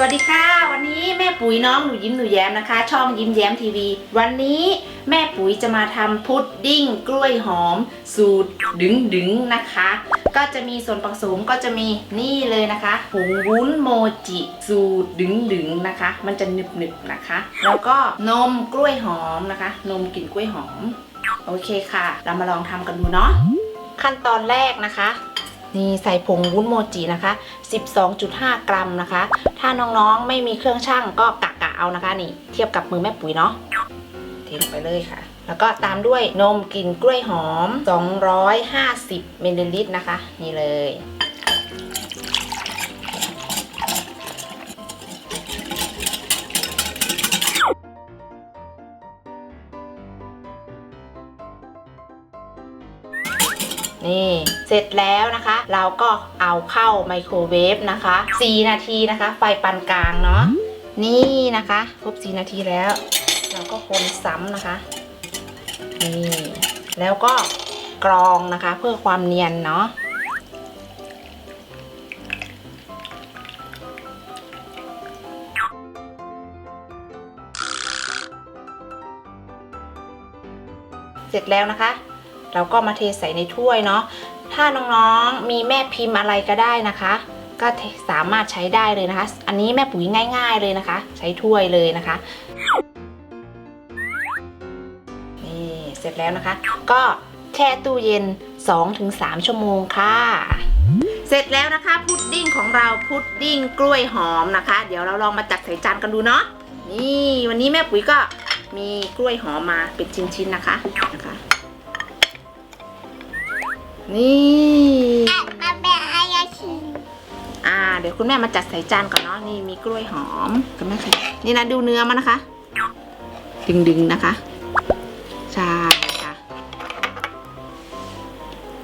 สวัสดีค่ะ วันนี้แม่ปุ๋ยน้องหนูยิ้มหนูแย้มนะคะ ช่องยิ้มแย้มทีวี วันนี้แม่ปุ๋ยจะมาทำพุดดิ้งกล้วยหอม สูตรดึงดึงนะคะ ก็จะมีส่วนผสมก็จะมีนี่เลยนะคะผงวุ้นโมจิ สูตรดึงดึงนะคะ มันจะหนึบหนึบนะคะ แล้วก็นมกล้วยหอมนะคะ นมกลิ่นกล้วยหอม โอเคค่ะ เรามาลองทำกันดูเนาะขั้นตอนแรกนะคะ นี่ใส่ผงวุ้นโมจินะคะ 12.5 กรัมนะคะ ถ้าน้องๆไม่มีเครื่องชั่งก็กะกะเอานะคะ นี่เทียบกับมือแม่ปุ๋ยเนาะเทลงไปเลยค่ะ แล้วก็ตามด้วยนมกลิ่นกล้วยหอม 250มิลลิลิตรนะคะ นี่เลย นี่ เสร็จแล้วนะคะ เราก็เอาเข้าไมโครเวฟนะคะ 4 นาทีนะคะ ไฟปานกลางเนาะนี่นะคะ ครบ 4 นาทีแล้ว เราก็คนซ้ำนะคะ นี่ แล้วก็กรองนะคะ เพื่อความเนียนเนาะเสร็จแล้วนะคะ เราก็มาเทใส่ในถ้วยเนาะถ้าน้องๆมีแม่พิมพ์อะไรก็ได้นะคะ ก็สามารถใช้ได้เลยนะคะ อันนี้แม่ปุ๋ยง่าย ๆเลยนะคะ ใช้ถ้วยเลยนะคะนี่เสร็จแล้วนะคะ ก็แช่ตู้เย็น 2-3 ชั่วโมงค่ะเสร็จแล้วนะคะพุดดิ้งของเราพุดดิ้งกล้วยหอมนะคะ เดี๋ยวเราลองมาจัดใส่จานกันดูเนาะนี่ วันนี้แม่ปุ๋ยก็มีกล้วยหอมมาเป็นชิ้นๆนะคะนะคะ นี่มาแบ่งให้ยาชีอ่า เดี๋ยวคุณแม่มาจัดใส่จานก่อนเนาะ นี่มีกล้วยหอมคุณแม่ค่ะนี่นะดูเนื้อมันนะคะ ดึงๆนะคะ ใช่ค่ะ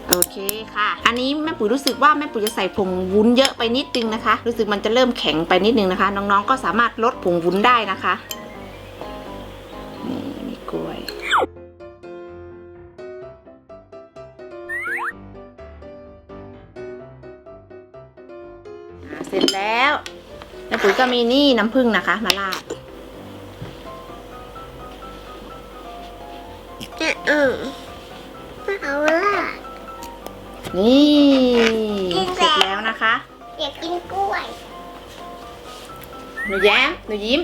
โอเคค่ะ อันนี้แม่ปุ๋ยรู้สึกว่าแม่ปุ๋ยจะใส่ผงวุ้นเยอะไปนิดนึงนะคะ รู้สึกมันจะเริ่มแข็งไปนิดนึงนะคะ น้องๆ ก็สามารถลดผงวุ้นได้นะคะ นี่มีกล้วย เสร็จแล้วแม่ปุ๋ยก็มีนี่น้ำผึ้งนะคะมาราดเออไม่เอาละนี่กินเสแล้วร็จแล้วนะคะ อยากกินกล้วย หนูแย้ม หนูยิ้ม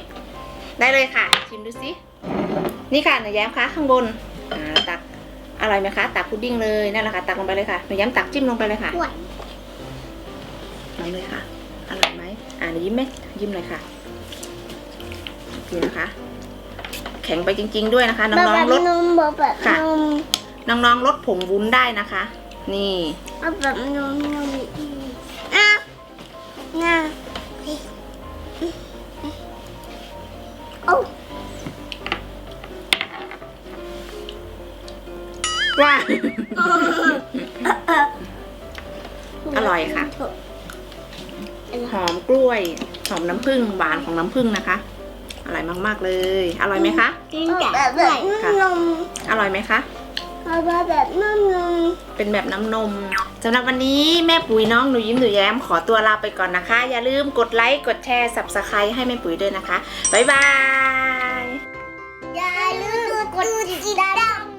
ได้เลยค่ะ ชิมดูสิ นี่ค่ะหนูแย้มคะข้างบนอ่าตักอร่อยไหมคะ ตักพุดดิ้งเลยนั่นแหละค่ะ ตักลงไปเลยค่ะ หนูแย้มตักจิ้มลงไปเลยค่ะ กล้วยลองเลยค่ะอร่อยไหมอ่าหนูยิ้มไหมยิ้มเลยค่ะนี่นะคะ แข็งไปจริง ๆ ด้วยนะคะ น้องๆลดนมแบบค่ะนมน้องๆลดผงวุ้นได้นะคะ นี่เอาแบบนมนมอะน่ะโอ้ว้าอร่อยค่ะ หอมกล้วย หอมน้ำผึ้งหวานของน้ำผึ้งนะคะ อร่อยมากๆเลย อร่อยไหมคะ กินแบบแบบนมอร่อยไหมคะเอาแบบนมนมเป็นแบบน้ำนมสำหรับวันนี้แม่ปุ๋ยน้องหนูยิ้มหนูแย้มขอตัวลาไปก่อนนะคะ อย่าลืมกดไลค์ กดแชร์ subscribe ให้แม่ปุ๋ยด้วยนะคะ บ๊ายบาย อย่าลืมกดติดตาม